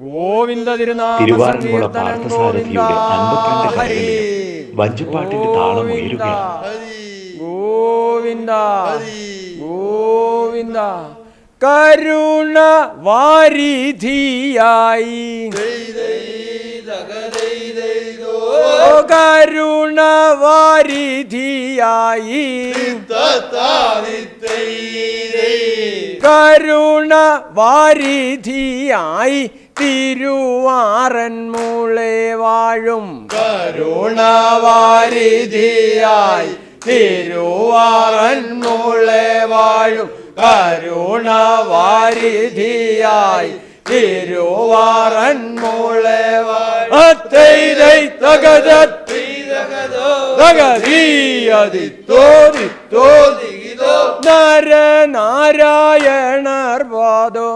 ഗോവിന്ദ തിരുവാറന്മുള പാർത്ഥസാരഥിയുടെ അൻപത്തിരണ്ട് ഹരി. കരകളിലും വഞ്ചപ്പാട്ടിന്റെ താളം ഉയരുകയാണ്. ഗോവിന്ദ. ഗോവിന്ദ. കരുണ വാരിധിയായി. ഓ കരുണ വാരിധിയായി. കരുണ വാരിധിയായി. തിരുവാറന്മുളെ വാഴും. കരുണവാരിധിയായി തിരുവാറന്മുളെ വാഴും. കരുണവാരിധിയായി തിരുവാറന്മുളെ നരനാരായണർ പാദോ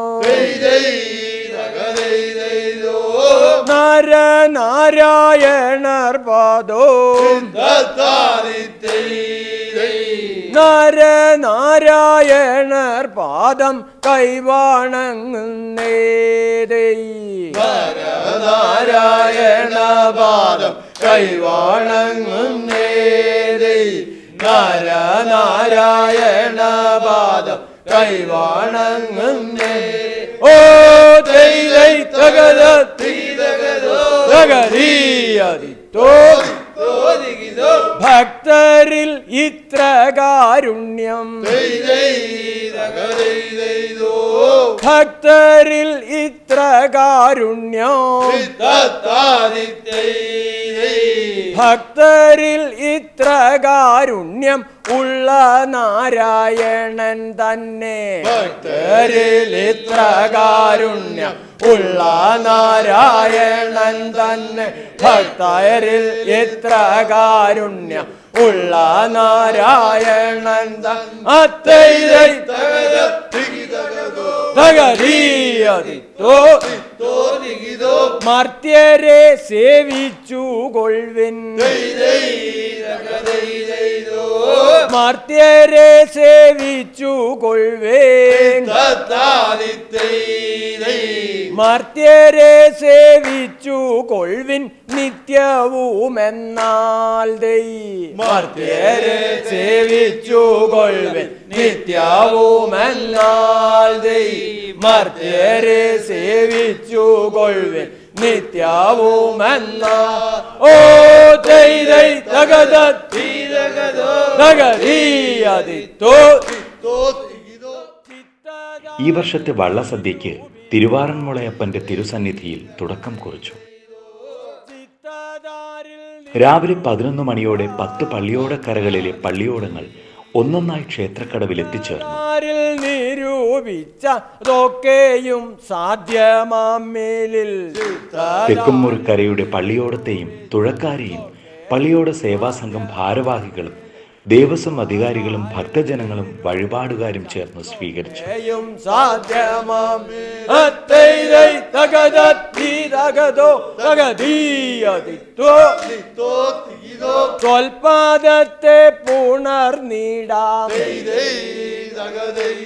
നരനാരായണർ പാദോ. നരനാരായണർ പാദം കൈവാണങ്ങുന്നേതൈ. നാരായണ പാദം കൈവാണങ്ങുന്നേതൈ. നരനാരായണ പാദം കൈവാണങ്ങുന്നേ. ഓ ദൈ Dai tagada, ti tagada, tagari, adi, tori, tori, ഭക്തരിൽ ഇത്ര കാരുണ്യം. ഭക്തരിൽ ഇത്ര കാരുണ്യം. ഭക്തരിൽ ഇത്ര കാരുണ്യം ഉള്ള നാരായണൻ തന്നെ. ഭക്തരിൽ ഇത്ര കാരുണ്യം ഉള്ള നാരായണൻ തന്നെ. ഭക്തരിൽ ഇത്ര കാരുണ്യം ഉള്ള നാരായണൻ മർത്യരെ സേവിച്ചു കൊൾവിൻ മർത്യരെ സേവിച്ചു കൊൾവേൻ മർത്യരെ സേവിച്ചു കൊൾവിൻ നിത്യവുമെന്നാൽ മർത്യരെ സേവിച്ചു കൊൾവിൻ നിത്യവുമെന്നാൽ മർത്യരെ സേവിച്ചു കൊൾവിൻ നിത്യവുമെന്നാ ഓ ദൈ ദൈ ഈ വർഷത്തെ വള്ളസദ്യയ്ക്ക് തിരുവാറന്മുളയപ്പന്റെ തിരുസന്നിധിയിൽ തുടക്കം കുറിച്ചു. രാവിലെ പതിനൊന്ന് മണിയോടെ പത്ത് പള്ളിയോടക്കരകളിലെ പള്ളിയോടങ്ങൾ ഒന്നൊന്നായി ക്ഷേത്രക്കടവിൽ എത്തിച്ചേർന്നു സാധ്യമാമേലിൽ തെക്കുമുറിക്കരയുടെ പള്ളിയോടത്തെയും തുഴക്കാരെയും പള്ളിയോട സേവാസംഘം ഭാരവാഹികളും ദേവസ്വം അധികാരികളും ഭക്തജനങ്ങളും വഴിപാടുകാരും ചേർന്ന് സ്വീകരിച്ചു.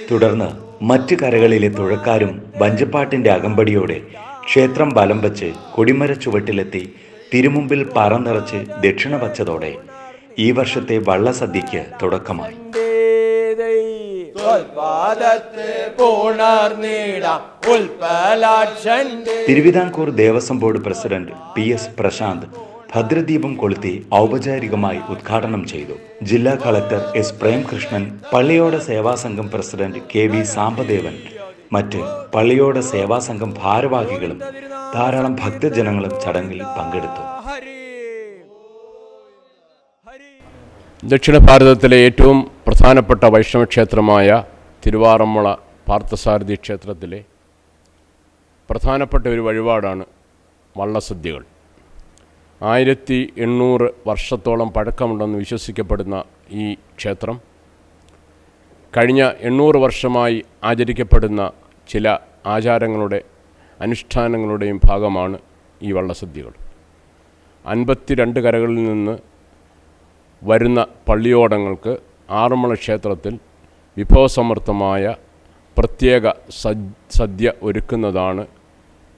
തുടർന്ന് മറ്റ് കരകളിലെ തുഴക്കാരും വഞ്ചപ്പാട്ടിന്റെ അകമ്പടിയോടെ ക്ഷേത്രം ബലം വച്ച് കൊടിമര ചുവട്ടിലെത്തി തിരുമുമ്പിൽ പറന്നിറച്ച് നിറച്ച് ദക്ഷിണ വച്ചതോടെ ഈ വർഷത്തെ വള്ളസദ്യയ്ക്ക് തുടക്കമായി. Thiruvithamkoor Devaswom board president P S Prashanth ഭദ്രദീപം കൊളുത്തി ഔപചാരികമായി ഉദ്ഘാടനം ചെയ്തു. ജില്ലാ കളക്ടർ എസ് പ്രേംകൃഷ്ണൻ പള്ളിയോട സേവാസംഘം പ്രസിഡന്റ് കെ വി സാംബദേവൻ മറ്റ് പള്ളിയോട സേവാസംഘം ഭാരവാഹികളും ധാരാളം ഭക്തജനങ്ങളും ചടങ്ങിൽ പങ്കെടുത്തു. ഹരി. ഹരി. ദക്ഷിണ ഭാരതത്തിലെ ഏറ്റവും പ്രധാനപ്പെട്ട വൈഷ്ണവ ക്ഷേത്രമായ തിരുവാറന്മുള പാർത്ഥസാരഥി ക്ഷേത്രത്തിലെ പ്രധാനപ്പെട്ട ഒരു വഴിപാടാണ് വള്ളസദ്യകൾ. ആയിരത്തി എണ്ണൂറ് വർഷത്തോളം പഴക്കമുണ്ടെന്ന് വിശ്വസിക്കപ്പെടുന്ന ഈ ക്ഷേത്രം കഴിഞ്ഞ എണ്ണൂറ് വർഷമായി ആചരിക്കപ്പെടുന്ന ചില ആചാരങ്ങളുടെ അനുഷ്ഠാനങ്ങളുടെയും ഭാഗമാണ് ഈ വള്ളസദ്യകൾ. അൻപത്തി രണ്ട് കരകളിൽ നിന്ന് വരുന്ന പള്ളിയോടങ്ങൾക്ക് ആറന്മുള ക്ഷേത്രത്തിൽ വിഭവസമൃദ്ധമായ പ്രത്യേക സദ് സദ്യ ഒരുക്കുന്നതാണ്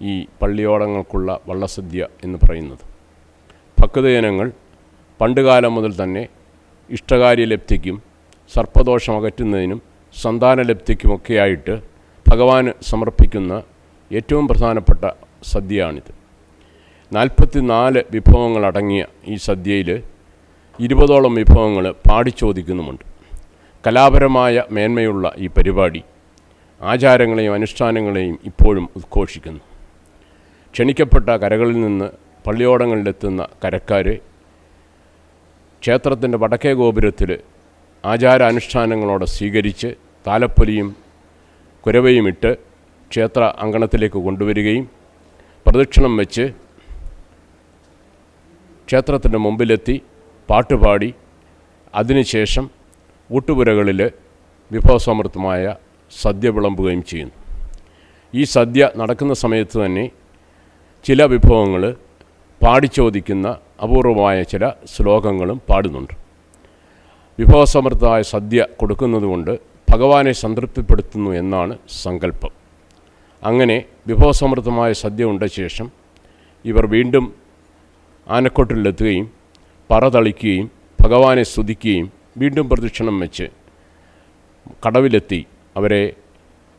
ഈ പള്ളിയോടങ്ങൾക്കുള്ള വള്ളസദ്യ എന്ന് പറയുന്നത്. ഭക്തജനങ്ങൾ പണ്ടുകാലം മുതൽ തന്നെ ഇഷ്ടകാര്യലബ്ധിക്കും സർപ്പദോഷം അകറ്റുന്നതിനും സന്താനലബ്ധിക്കുമൊക്കെയായിട്ട് ഭഗവാന് സമർപ്പിക്കുന്ന ഏറ്റവും പ്രധാനപ്പെട്ട സദ്യയാണിത്. നാൽപ്പത്തി നാല് വിഭവങ്ങളടങ്ങിയ ഈ സദ്യയിൽ ഇരുപതോളം വിഭവങ്ങൾ പാടിച്ചോദിക്കുന്നുമുണ്ട്. കലാപരമായ മേന്മയുള്ള ഈ പരിപാടി ആചാരങ്ങളെയും അനുഷ്ഠാനങ്ങളെയും ഇപ്പോഴും ഉദ്ഘോഷിക്കുന്നു. ക്ഷണിക്കപ്പെട്ട കരകളിൽ നിന്ന് പള്ളിയോടങ്ങളിലെത്തുന്ന കരക്കാർ ക്ഷേത്രത്തിന്റെ വടക്കേ ഗോപുരത്തിൽ ആചാരാനുഷ്ഠാനങ്ങളോടെ സ്വീകരിച്ച് താലപ്പൊലിയും കുരവയും ഇട്ട് ക്ഷേത്ര അങ്കണത്തിലേക്ക് കൊണ്ടുവരികയും പ്രദക്ഷിണം വെച്ച് ക്ഷേത്രത്തിന്റെ മുമ്പിലെത്തി പാട്ടുപാടി അതിനുശേഷം ഊട്ടുപുരകളിൽ വിഭവസമൃദ്ധമായ സദ്യ വിളമ്പുകയും ചെയ്യുന്നു. ഈ സദ്യ നടക്കുന്ന സമയത്ത് തന്നെ ചില വിഭവങ്ങൾ പാടിച്ചോദിക്കുന്ന അപൂർവമായ ചില ശ്ലോകങ്ങളും പാടുന്നുണ്ട്. വിഭവസമൃദ്ധമായ സദ്യ കൊടുക്കുന്നതുകൊണ്ട് ഭഗവാനെ സംതൃപ്തിപ്പെടുത്തുന്നു എന്നാണ് സങ്കല്പം. അങ്ങനെ വിഭവസമൃദ്ധമായ സദ്യ ഉണ്ട ശേഷം ഇവർ വീണ്ടും ആനക്കൊട്ടിലെത്തുകയും പറ തളിക്കുകയും ഭഗവാനെ സ്തുതിക്കുകയും വീണ്ടും പ്രദക്ഷിണം വെച്ച് കടവിലെത്തി അവരെ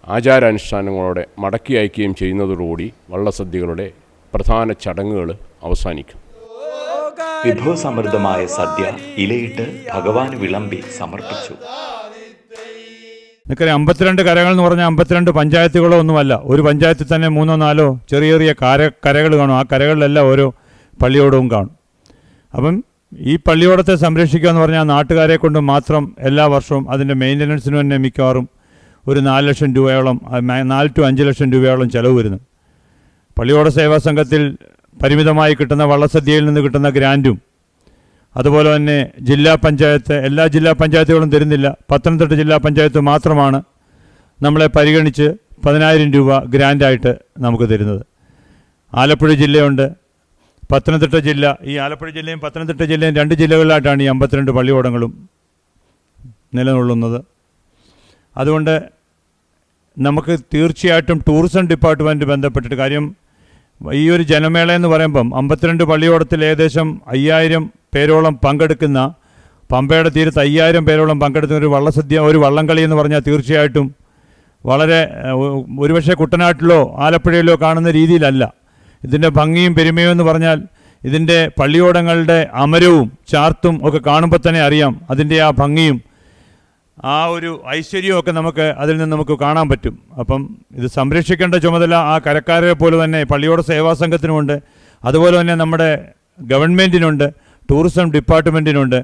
ആചാരാനുഷ്ഠാനങ്ങളോടെ മടക്കി അയക്കുകയും ചെയ്യുന്നതോടുകൂടി വള്ളസദ്യകളുടെ പ്രധാന ചടങ്ങുകൾ അവസാനിക്കും. വിഭവസമൃദ്ധമായ സദ്യ ഇലയിട്ട് ഭഗവാൻ വിളമ്പി സമർപ്പിച്ചു. നിനക്കറിയാം അമ്പത്തിരണ്ട് കരകൾ എന്ന് പറഞ്ഞാൽ അമ്പത്തിരണ്ട് പഞ്ചായത്തുകളോ ഒന്നുമല്ല. ഒരു പഞ്ചായത്തിൽ തന്നെ മൂന്നോ നാലോ ചെറിയ ചെറിയ കര കരകൾ കാണും. ആ കരകളിലെല്ലാം ഓരോ പള്ളിയോടവും കാണും. അപ്പം ഈ പള്ളിയോടത്തെ സംരക്ഷിക്കുക എന്ന് പറഞ്ഞാൽ നാട്ടുകാരെ കൊണ്ട് മാത്രം എല്ലാ വർഷവും അതിന്റെ മെയിന്റനൻസിന് തന്നെ മിക്കവാറും ഒരു നാല് ലക്ഷം രൂപയോളം നാല് ടു അഞ്ച് ലക്ഷം രൂപയോളം ചിലവ് വരുന്നു. പള്ളിയോട സേവാ സംഘത്തിൽ പരിമിതമായി കിട്ടുന്ന വള്ളസദ്യയിൽ നിന്ന് കിട്ടുന്ന ഗ്രാന്റും അതുപോലെ തന്നെ ജില്ലാ പഞ്ചായത്ത് എല്ലാ ജില്ലാ പഞ്ചായത്തുകളും തരുന്നില്ല. പത്തനംതിട്ട ജില്ലാ പഞ്ചായത്ത് മാത്രമാണ് നമ്മളെ പരിഗണിച്ച് പതിനായിരം രൂപ ഗ്രാൻഡായിട്ട് നമുക്ക് തരുന്നത്. ആലപ്പുഴ ജില്ലയുണ്ട്. പത്തനംതിട്ട ജില്ല ഈ ആലപ്പുഴ ജില്ലയും പത്തനംതിട്ട ജില്ലയും രണ്ട് ജില്ലകളിലായിട്ടാണ് ഈ അമ്പത്തിരണ്ട് പള്ളിയോടങ്ങളും നിലനിള്ളുന്നത് അതുകൊണ്ട് നമുക്ക് തീർച്ചയായിട്ടും ടൂറിസം ഡിപ്പാർട്ട്മെന്റ് ബന്ധപ്പെട്ടിട്ട് കാര്യം ഈ ഒരു ജനമേള എന്ന് പറയുമ്പം അമ്പത്തിരണ്ട് പള്ളിയോടത്തിൽ ഏകദേശം അയ്യായിരം പേരോളം പങ്കെടുക്കുന്ന പമ്പയുടെ തീരത്ത് അയ്യായിരം പേരോളം പങ്കെടുക്കുന്ന ഒരു വള്ളസദ്യ ഒരു വള്ളംകളി എന്ന് പറഞ്ഞാൽ തീർച്ചയായിട്ടും വളരെ ഒരുപക്ഷെ കുട്ടനാട്ടിലോ ആലപ്പുഴയിലോ കാണുന്ന രീതിയിലല്ല. ഇതിന്റെ ഭംഗിയും പെരുമയും എന്ന് പറഞ്ഞാൽ ഇതിന്റെ പള്ളിയോടങ്ങളുടെ അമരവും ചാർത്തും ഒക്കെ കാണുമ്പോൾ തന്നെ അറിയാം. അതിന്റെ ആ ഭംഗിയും ആ ഒരു ഐശ്വര്യമൊക്കെ നമുക്ക് അതിൽ നിന്ന് നമുക്ക് കാണാൻ പറ്റും. അപ്പം ഇത് സംരക്ഷിക്കേണ്ട ചുമതല ആ കരക്കാരെ പോലെ തന്നെ പള്ളിയോട സേവാ സംഘത്തിനുമുണ്ട്. അതുപോലെ തന്നെ നമ്മുടെ ഗവൺമെന്റിനുണ്ട് ടൂറിസം ഡിപ്പാർട്ട്മെന്റിനുണ്ട്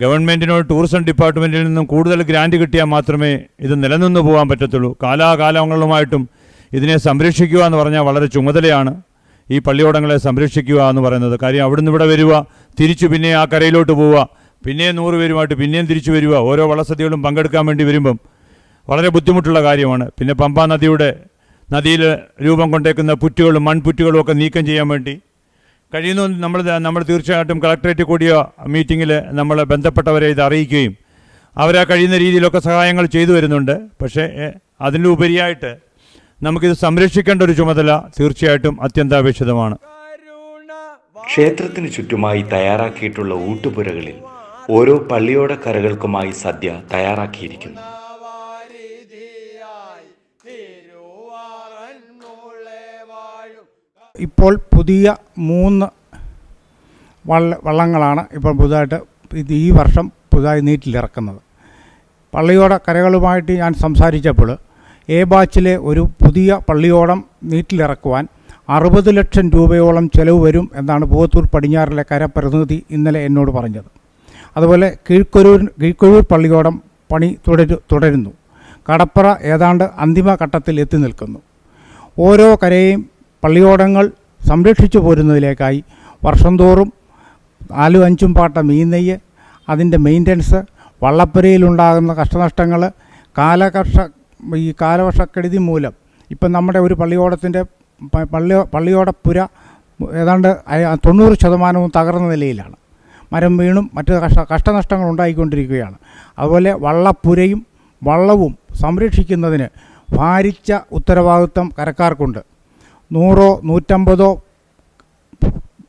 ഗവൺമെന്റിനോട് ടൂറിസം ഡിപ്പാർട്ട്മെന്റിൽ നിന്നും കൂടുതൽ ഗ്രാന്റ് കിട്ടിയാൽ മാത്രമേ ഇത് നിലനിന്ന് പോകാൻ പറ്റത്തുള്ളൂ. കാലാകാലങ്ങളുമായിട്ടും ഇതിനെ സംരക്ഷിക്കുക എന്ന് പറഞ്ഞാൽ വളരെ ചുമതലയാണ് ഈ പള്ളിയോടങ്ങളെ സംരക്ഷിക്കുക എന്ന് പറയുന്നത്. കാര്യം അവിടുന്ന് ഇവിടെ വരിക തിരിച്ചു പിന്നെ ആ കരയിലോട്ട് പോവുക പിന്നെയും നൂറ് പേരുമായിട്ട് പിന്നെയും തിരിച്ചു വരിക ഓരോ വള്ളസദ്യകളും പങ്കെടുക്കാൻ വേണ്ടി വരുമ്പം വളരെ ബുദ്ധിമുട്ടുള്ള കാര്യമാണ്. പിന്നെ പമ്പാ നദിയുടെ നദിയിൽ രൂപം കൊണ്ടേക്കുന്ന പുറ്റുകളും മൺപുറ്റുകളും ഒക്കെ നീക്കം ചെയ്യാൻ വേണ്ടി കഴിയുന്ന നമ്മൾ നമ്മൾ തീർച്ചയായിട്ടും കളക്ടറേറ്റ് കൂടിയ മീറ്റിങ്ങിൽ നമ്മൾ ബന്ധപ്പെട്ടവരെ ഇത് അറിയിക്കുകയും അവരാ കഴിയുന്ന രീതിയിലൊക്കെ സഹായങ്ങൾ ചെയ്തു വരുന്നുണ്ട്. പക്ഷേ അതിനുപരിയായിട്ട് നമുക്കിത് സംരക്ഷിക്കേണ്ട ഒരു ചുമതല തീർച്ചയായിട്ടും അത്യന്താപേക്ഷിതമാണ്. ക്ഷേത്രത്തിന് ചുറ്റുമായി തയ്യാറാക്കിയിട്ടുള്ള ഊട്ടുപുരകളിൽ ഓരോ പള്ളിയോട കരകൾക്കുമായി സദ്യ തയ്യാറാക്കിയിരിക്കുന്നു. ഇപ്പോൾ പുതിയ മൂന്ന് വള്ള വള്ളങ്ങളാണ് ഇപ്പോൾ പുതുതായിട്ട് ഇത് ഈ വർഷം പുതുതായി നീറ്റിലിറക്കുന്നത്. പള്ളിയോട കരകളുമായിട്ട് ഞാൻ സംസാരിച്ചപ്പോൾ എ ബാച്ചിലെ ഒരു പുതിയ പള്ളിയോടം നീറ്റിലിറക്കുവാൻ അറുപത് ലക്ഷം രൂപയോളം ചെലവ് വരും എന്നാണ് പൂവത്തൂർ പടിഞ്ഞാറിലെ കരപ്രതിനിധി ഇന്നലെ എന്നോട് പറഞ്ഞത്. അതുപോലെ കീഴ്ക്കൊരൂർ കീഴ്ക്കൊഴൂർ പള്ളിയോടം പണി തുടരു തുടരുന്നു. കടപ്പുറ ഏതാണ്ട് അന്തിമ ഘട്ടത്തിൽ എത്തി നിൽക്കുന്നു. ഓരോ കരയെയും പള്ളിയോടങ്ങൾ സംരക്ഷിച്ചു പോരുന്നതിലേക്കായി വർഷം തോറും നാലും അഞ്ചും പാട്ട മീനെയ്യ് അതിന്റെ മെയിന്റനൻസ് വള്ളപ്പുരയിലുണ്ടാകുന്ന കഷ്ടനഷ്ടങ്ങൾ കാലകർഷ ഈ കാലവർഷക്കെടുതി മൂലം. ഇപ്പം നമ്മുടെ ഒരു പള്ളിയോടത്തിന്റെ പള്ളി പള്ളിയോടപ്പുര ഏതാണ്ട് തൊണ്ണൂറ് ശതമാനവും തകർന്ന നിലയിലാണ്. മരം വീണും മറ്റ് കഷ്ട കഷ്ടനഷ്ടങ്ങൾ ഉണ്ടായിക്കൊണ്ടിരിക്കുകയാണ്. അതുപോലെ വള്ളപ്പുരയും വള്ളവും സംരക്ഷിക്കുന്നതിന് ഭാരിച്ച ഉത്തരവാദിത്വം കരക്കാർക്കുണ്ട്. നൂറോ നൂറ്റമ്പതോ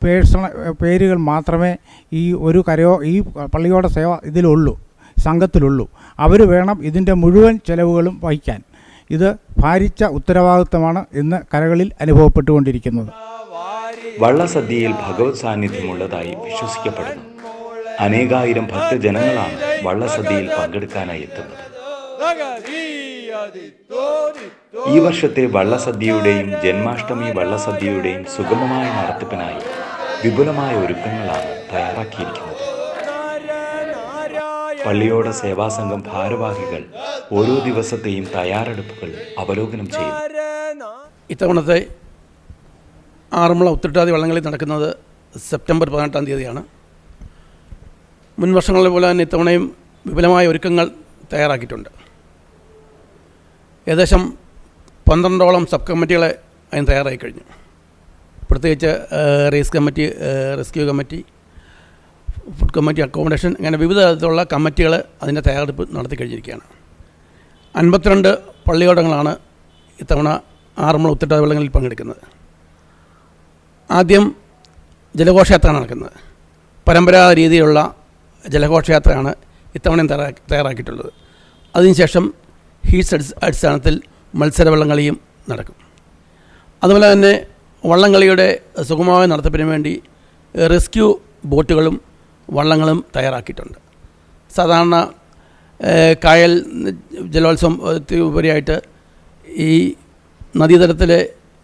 പേഴ്സണ പേരുകൾ മാത്രമേ ഈ ഒരു കരയോ ഈ പള്ളിയോടെ സേവ ഇതിലുള്ളൂ സംഘത്തിലുള്ളൂ. അവർ വേണം ഇതിന്റെ മുഴുവൻ ചെലവുകളും വഹിക്കാൻ. ഇത് ഭാരിച്ച ഉത്തരവാദിത്തമാണ് ഇന്ന് കരകളിൽ അനുഭവപ്പെട്ടുകൊണ്ടിരിക്കുന്നത്. വള്ളസദ്യയിൽ ഭഗവത് സാന്നിധ്യമുള്ളതായി വിശ്വസിക്കപ്പെടുന്നു. അനേകായിരം ഭക്തജനങ്ങളാണ് വള്ളസദ്യയിൽ പങ്കെടുക്കാനായി എത്തുന്നത്. ഈ വർഷത്തെ വള്ളസദ്യയുടെയും ജന്മാഷ്ടമി വള്ളസദ്യയുടെയും സുഗമമായ നടത്തിപ്പിനായി വിപുലമായ ഒരുക്കങ്ങളാണ് തയ്യാറാക്കിയിരിക്കുന്നത്. പള്ളിയോട സേവാസംഘം ഭാരവാഹികൾ ഓരോ ദിവസത്തെയും തയ്യാറെടുപ്പുകൾ അവലോകനം ചെയ്യും ഇത്തവണത്തെ ആറന്മുള ഉത്തിട്ടാതി വള്ളംകളി നടക്കുന്നത് സെപ്റ്റംബർ പതിനെട്ടാം തീയതിയാണ്. മുൻ വർഷങ്ങളെ പോലെ തന്നെ ഇത്തവണയും വിപുലമായ ഒരുക്കങ്ങൾ തയ്യാറാക്കിയിട്ടുണ്ട്. ഏകദേശം പന്ത്രണ്ടോളം സബ് കമ്മിറ്റികളെ അതിന് തയ്യാറായി കഴിഞ്ഞു. പ്രത്യേകിച്ച് race committee rescue committee food committee accommodation അങ്ങനെ വിവിധ തരത്തിലുള്ള കമ്മിറ്റികൾ അതിന്റെ തയ്യാറെടുപ്പ് നടത്തി കഴിഞ്ഞിരിക്കുകയാണ്. അൻപത്തിരണ്ട് പള്ളിയോടങ്ങളാണ് ഇത്തവണ ആറന്മുള ഉത്തരവാദ വെള്ളങ്ങളിൽ പങ്കെടുക്കുന്നത്. ആദ്യം ജലഘോഷയാത്ര നടക്കുന്നത്. പരമ്പരാഗത രീതിയിലുള്ള ജലഘോഷയാത്രയാണ് ഇത്തവണയും തയ്യാറാക്കിയിട്ടുള്ളത്. അതിനുശേഷം ഹീറ്റ്സ് അടിസ് അടിസ്ഥാനത്തിൽ മത്സരവള്ളംകളിയും നടക്കും. അതുപോലെ തന്നെ വള്ളംകളിയുടെ സുഗമമായ നടത്തിപ്പിന് വേണ്ടി റെസ്ക്യൂ ബോട്ടുകളും വള്ളങ്ങളും തയ്യാറാക്കിയിട്ടുണ്ട്. സാധാരണ കായൽ ജലോത്സവം ഉപരിയായിട്ട് ഈ നദീതലത്തിലെ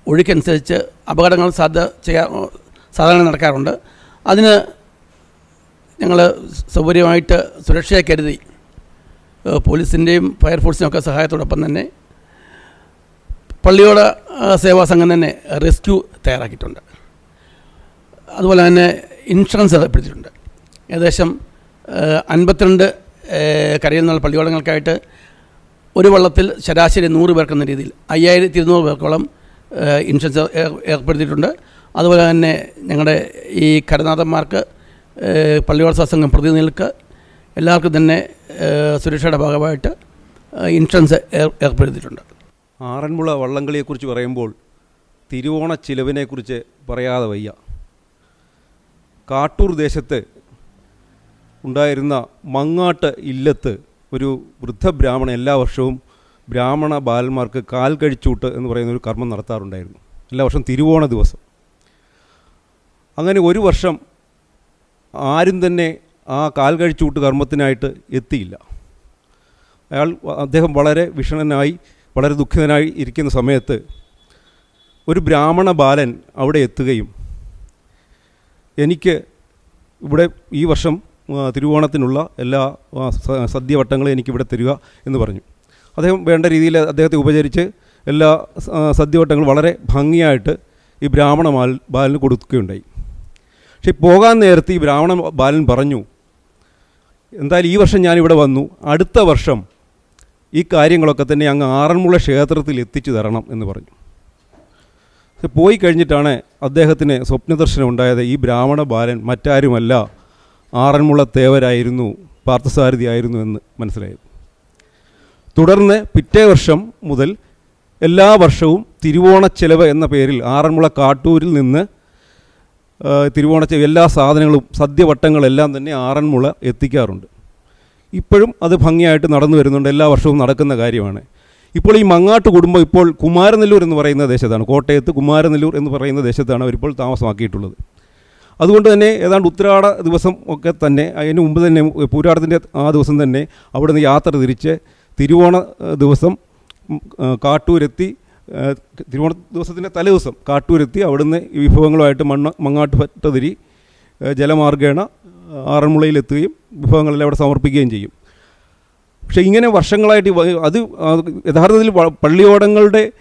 ഒഴുക്കനുസരിച്ച് അപകടങ്ങൾ സാധ്യ ചെയ്യാ സാധാരണ നടക്കാറുണ്ട്. അതിന് ഞങ്ങൾ സൗകര്യമായിട്ട് സുരക്ഷയെ കരുതി പോലീസിന്റെയും ഫയർഫോഴ്സിന്റെയും സഹായത്തോടൊപ്പം തന്നെ പള്ളിയോട സേവാ സംഘം തന്നെ റെസ്ക്യൂ തയ്യാറാക്കിയിട്ടുണ്ട്. അതുപോലെ തന്നെ ഇൻഷുറൻസ് ഏർപ്പെടുത്തിയിട്ടുണ്ട്. ഏകദേശം അൻപത്തിരണ്ട് കരയിൽ നിന്നുള്ള പള്ളിയോടങ്ങൾക്കായിട്ട് ഒരു വള്ളത്തിൽ ശരാശരി നൂറ് പേർക്കെന്ന രീതിയിൽ അയ്യായിരത്തി ഇരുന്നൂറ് പേർക്കോളം ഇൻഷുറൻസ് ഏർ- ഏർപ്പെടുത്തിയിട്ടുണ്ട്. അതുപോലെ തന്നെ ഞങ്ങളുടെ ഈ കരനാഥന്മാർക്ക് പള്ളിയോട സത്സംഗം പ്രതിനിധികൾക്ക് എല്ലാവർക്കും തന്നെ സുരക്ഷയുടെ ഭാഗമായിട്ട് ഇൻഷുറൻസ് ഏർ- ഏർപ്പെടുത്തിയിട്ടുണ്ട്. ആറന്മുള വള്ളംകളിയെക്കുറിച്ച് പറയുമ്പോൾ തിരുവോണ ചിലവിനെക്കുറിച്ച് പറയാതെ വയ്യ. കാട്ടൂർ ദേശത്ത് ഉണ്ടായിരുന്ന മങ്ങാട്ട് ഇല്ലത്ത് ഒരു വൃദ്ധ ബ്രാഹ്മണൻ എല്ലാ വർഷവും ബ്രാഹ്മണ ബാലന്മാർക്ക് കാൽ കഴിച്ചൂട്ട് എന്ന് പറയുന്ന ഒരു കർമ്മം നടത്താറുണ്ടായിരുന്നു. എല്ലാ വർഷം തിരുവോണ ദിവസം. അങ്ങനെ ഒരു വർഷം ആരും തന്നെ ആ കാൽ കഴിച്ചൂട്ട് കർമ്മത്തിനായിട്ട് എത്തിയില്ല. അയാൾ അദ്ദേഹം വളരെ വിഷണനായി വളരെ ദുഃഖിതനായി ഇരിക്കുന്ന സമയത്ത് ഒരു ബ്രാഹ്മണ ബാലൻ അവിടെ എത്തുകയും എനിക്ക് ഇവിടെ ഈ വർഷം തിരുവോണത്തിനുള്ള എല്ലാ സദ്യവട്ടങ്ങളും എനിക്കിവിടെ തരിക എന്ന് പറഞ്ഞു. അദ്ദേഹം വേണ്ട രീതിയിൽ അദ്ദേഹത്തെ ഉപചരിച്ച് എല്ലാ സദ്യവട്ടങ്ങളും വളരെ ഭംഗിയായിട്ട് ഈ ബ്രാഹ്മണ ബാൽ ബാലന് കൊടുക്കുകയുണ്ടായി. പക്ഷേ പോകാൻ നേരത്ത് ഈ ബ്രാഹ്മണ ബാലൻ പറഞ്ഞു എന്തായാലും ഈ വർഷം ഞാനിവിടെ വന്നു. അടുത്ത വർഷം ഈ കാര്യങ്ങളൊക്കെ തന്നെ അങ്ങ് ആറന്മുള ക്ഷേത്രത്തിൽ എത്തിച്ചു തരണം എന്ന് പറഞ്ഞു. പോയി കഴിഞ്ഞിട്ടാണ് അദ്ദേഹത്തിന് സ്വപ്നദർശനം ഉണ്ടായത്. ഈ ബ്രാഹ്മണ ബാലൻ മറ്റാരുമല്ല ആറന്മുള തേവരായിരുന്നു പാർത്ഥസാരഥിയായിരുന്നു എന്ന് മനസ്സിലായത് തുടർന്ന് പിറ്റേ വർഷം മുതൽ എല്ലാ വർഷവും തിരുവോണച്ചെലവ് എന്ന പേരിൽ ആറന്മുള കാട്ടൂരിൽ നിന്ന് തിരുവോണച്ചെലവ് എല്ലാ സാധനങ്ങളും സദ്യവട്ടങ്ങളെല്ലാം തന്നെ ആറന്മുള എത്തിക്കാറുണ്ട്. ഇപ്പോഴും അത് ഭംഗിയായിട്ട് നടന്നു വരുന്നുണ്ട്. എല്ലാ വർഷവും നടക്കുന്ന കാര്യമാണ്. ഇപ്പോൾ ഈ മങ്ങാട്ട് കുടുംബം ഇപ്പോൾ കുമാരനെല്ലൂർ എന്ന് പറയുന്ന ദേശത്താണ്. കോട്ടയത്ത് കുമാരനെല്ലൂർ എന്ന് പറയുന്ന ദേശത്താണ് അവരിപ്പോൾ താമസമാക്കിയിട്ടുള്ളത്. അതുകൊണ്ട് തന്നെ ഏതാണ്ട് ഉത്രാട ദിവസം ഒക്കെ തന്നെ അതിന് മുമ്പ് തന്നെ പൂരാടത്തിന്റെ ആ ദിവസം തന്നെ അവിടുന്ന് യാത്ര തിരിച്ച് തിരുവോണ ദിവസം കാട്ടൂരെത്തി തിരുവോണ ദിവസത്തിന്റെ തലേദിവസം കാട്ടൂരെത്തി അവിടുന്ന് വിഭവങ്ങളുമായിട്ട് മണ്ണ മങ്ങാട്ട് ഏഹ്, ജലമാർഗേണ ആറന്മുളയിലെത്തുകയും വിഭവങ്ങളെല്ലാം അവിടെ സമർപ്പിക്കുകയും ചെയ്യും. പക്ഷേ ഇങ്ങനെ വർഷങ്ങളായിട്ട് അത് യഥാർത്ഥത്തിൽ പള്ളിയോടങ്ങളുടെ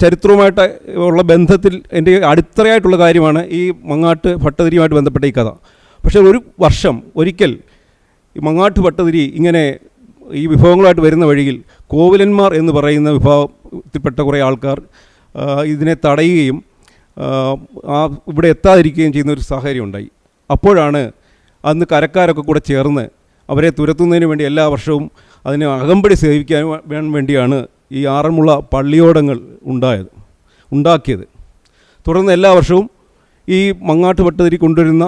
ചരിത്രവുമായിട്ട് ഉള്ള ബന്ധത്തിൽ എന്റെ അടിത്തറയായിട്ടുള്ള കാര്യമാണ് ഈ മങ്ങാട്ട് ഭട്ടതിരിയുമായിട്ട് ബന്ധപ്പെട്ട ഈ കഥ. പക്ഷേ ഒരു വർഷം ഒരിക്കൽ ഈ മങ്ങാട്ട് ഭട്ടതിരി ഇങ്ങനെ ഈ വിഭവങ്ങളുമായിട്ട് വരുന്ന വഴിയിൽ കോവിലന്മാർ എന്ന് പറയുന്ന വിഭാഗത്തിൽപ്പെട്ട കുറേ ആൾക്കാർ ഇതിനെ തടയുകയും ആ ഇവിടെ എത്താതിരിക്കുകയും ചെയ്യുന്ന ഒരു സാഹചര്യം ഉണ്ടായി. അപ്പോഴാണ് അന്ന് കരക്കാരൊക്കെ കൂടെ ചേർന്ന് അവരെ തുരത്തുന്നതിന് വേണ്ടി എല്ലാ വർഷവും അതിനെ അകമ്പടി സേവിക്കാൻ വേണ്ടിയാണ് ഈ ആറന്മുള പള്ളിയോടങ്ങൾ ഉണ്ടായത് ഉണ്ടാക്കിയത്. തുടർന്ന് എല്ലാ വർഷവും ഈ മങ്ങാട്ട് പട്ടതിരി കൊണ്ടുവരുന്ന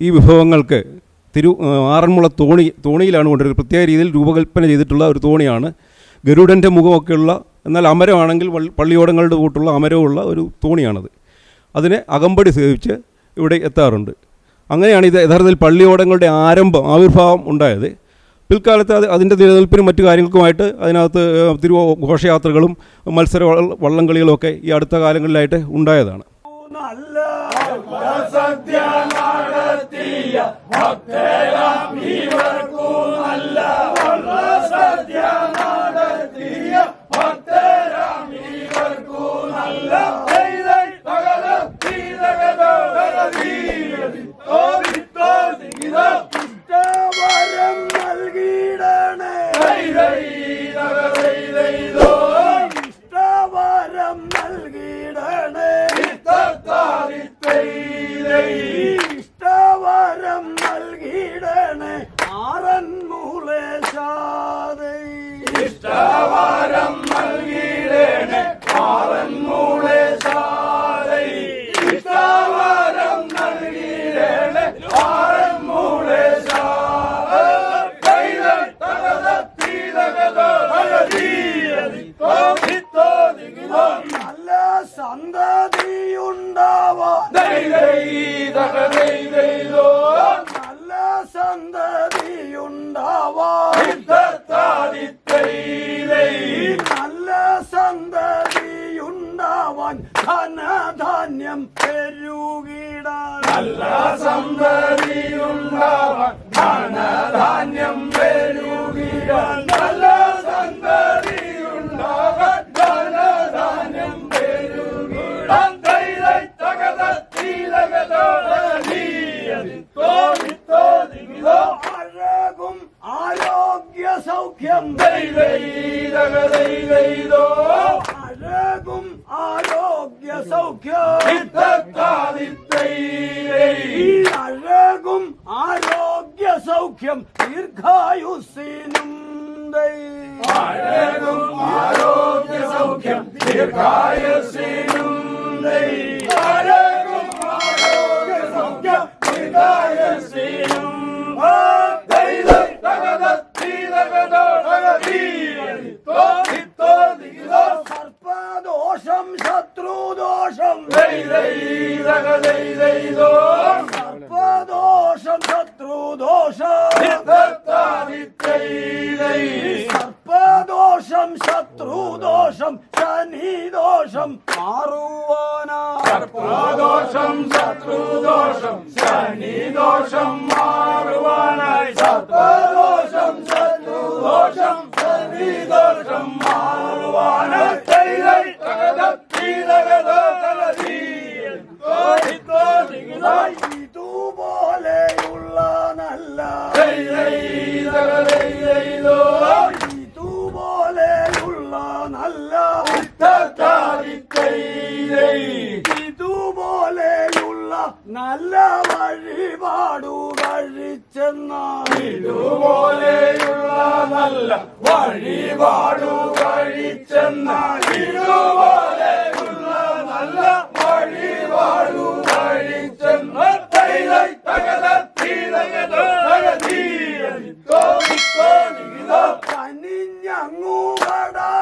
ഈ വിഭവങ്ങൾക്ക് തിരു ആറന്മുള തോണി തോണിയിലാണ് കൊണ്ടുവരുന്നത്. പ്രത്യേക രീതിയിൽ രൂപകൽപ്പന ചെയ്തിട്ടുള്ള ഒരു തോണിയാണ്. ഗരുഡന്റെ മുഖമൊക്കെയുള്ള എന്നാൽ അമരമാണെങ്കിൽ പള്ളിയോടങ്ങളുടെ കൂട്ടുള്ള അമരമുള്ള ഒരു തോണിയാണത്. അതിനെ അകമ്പടി സേവിച്ച് ഇവിടെ എത്താറുണ്ട്. അങ്ങനെയാണ് ഇത് യഥാർത്ഥത്തിൽ പള്ളിയോടങ്ങളുടെ ആരംഭം ആവിർഭാവം ഉണ്ടായത്. പിൽക്കാലത്ത് അത് അതിന്റെ നിലനിൽപ്പിനും മറ്റു കാര്യങ്ങൾക്കുമായിട്ട് അതിനകത്ത് തിരുവോ തിരു ഘോഷയാത്രകളും മത്സര വള്ള- വള്ളംകളികളും ഒക്കെ ഈ അടുത്ത കാലങ്ങളിലായിട്ട് ഉണ്ടായതാണ്. നല്ല ഇഷ്ടവരം നൽകിയിടണേ. ഇഷ്ടവരം നൽകിയിടണേ. ഇഷ്ടവരം നൽകിയിടണേ. ആറന്മൂളേശാദേ ഇഷ്ടവരം നൽകിയിടണേ ആറന്മൂളേശാദേ ഇഷ്ടവരം നൽകിയിടണേ നല്ല സന്തതിയുണ്ടാവാ നല്ല സന്തതിയുണ്ടാവാ നല്ല സന്തതിയുണ്ടാവാൻ ധനധാന്യം പെരുകിടാൻ നല്ല സന്തതിയുണ്ടാവാൻ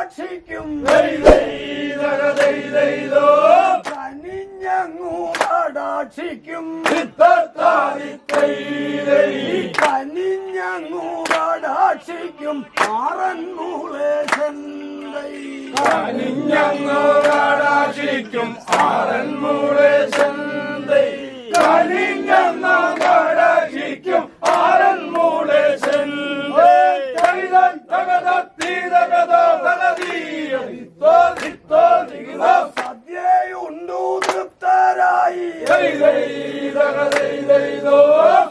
കടാക്ഷിക്കും കനിഞ്ഞങ്ങു കടാക്ഷിക്കും കനിഞ്ഞങ്ങു കടാക്ഷിക്കും കനിഞ്ഞങ്ങു കടാക്ഷിക്കും ആറന്മൂളേശൻ കനിഞ്ഞങ്ങു സദ്യയുണ്ടു തൃപ്തരായി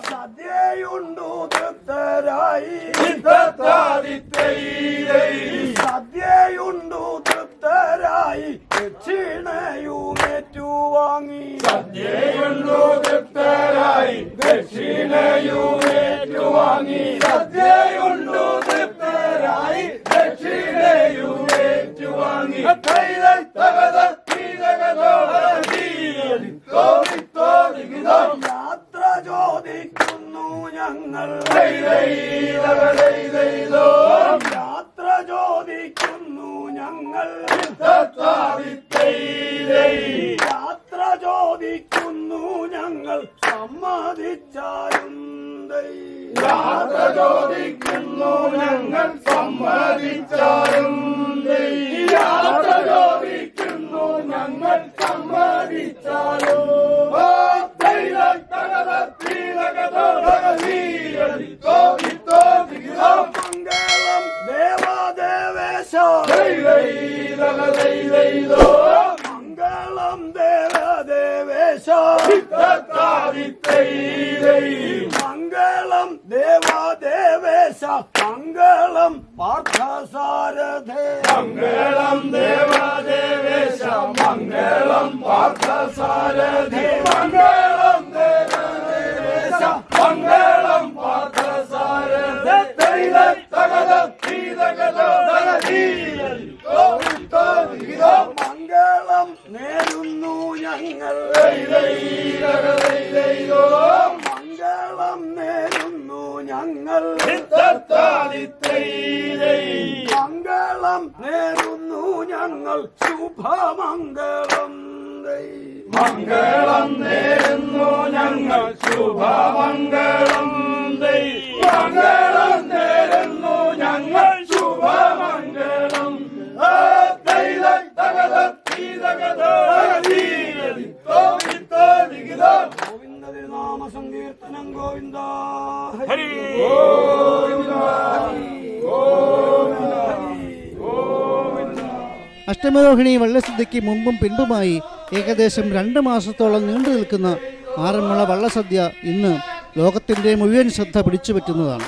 സദ്യയുണ്ടു തൃപ്തരായി ചോദിക്കുന്നു ഞങ്ങൾ സമ്മതിച്ചാലും. യാത്ര ചോദിക്കുന്നു ഞങ്ങൾ സമ്മതിച്ചാലും. മംഗളം ദേവദേവേശ. മംഗളം ദേവദേവേശ. മംഗളം പാർത്ഥസാരഥേ. മംഗളം ദേവദേവേശ മംഗളം പാർത്ഥസാരഥേ. മംഗളം അഷ്ടമരോഹിണി വള്ളസദ്യയ്ക്ക് മുമ്പും പിൻപുമായി ഏകദേശം രണ്ട് മാസത്തോളം നീണ്ടു നിൽക്കുന്ന ആറന്മുള വള്ളസദ്യ ഇന്ന് ലോകത്തിന്റെ മുഴുവൻ ശ്രദ്ധ പിടിച്ചുപറ്റുന്നതാണ്.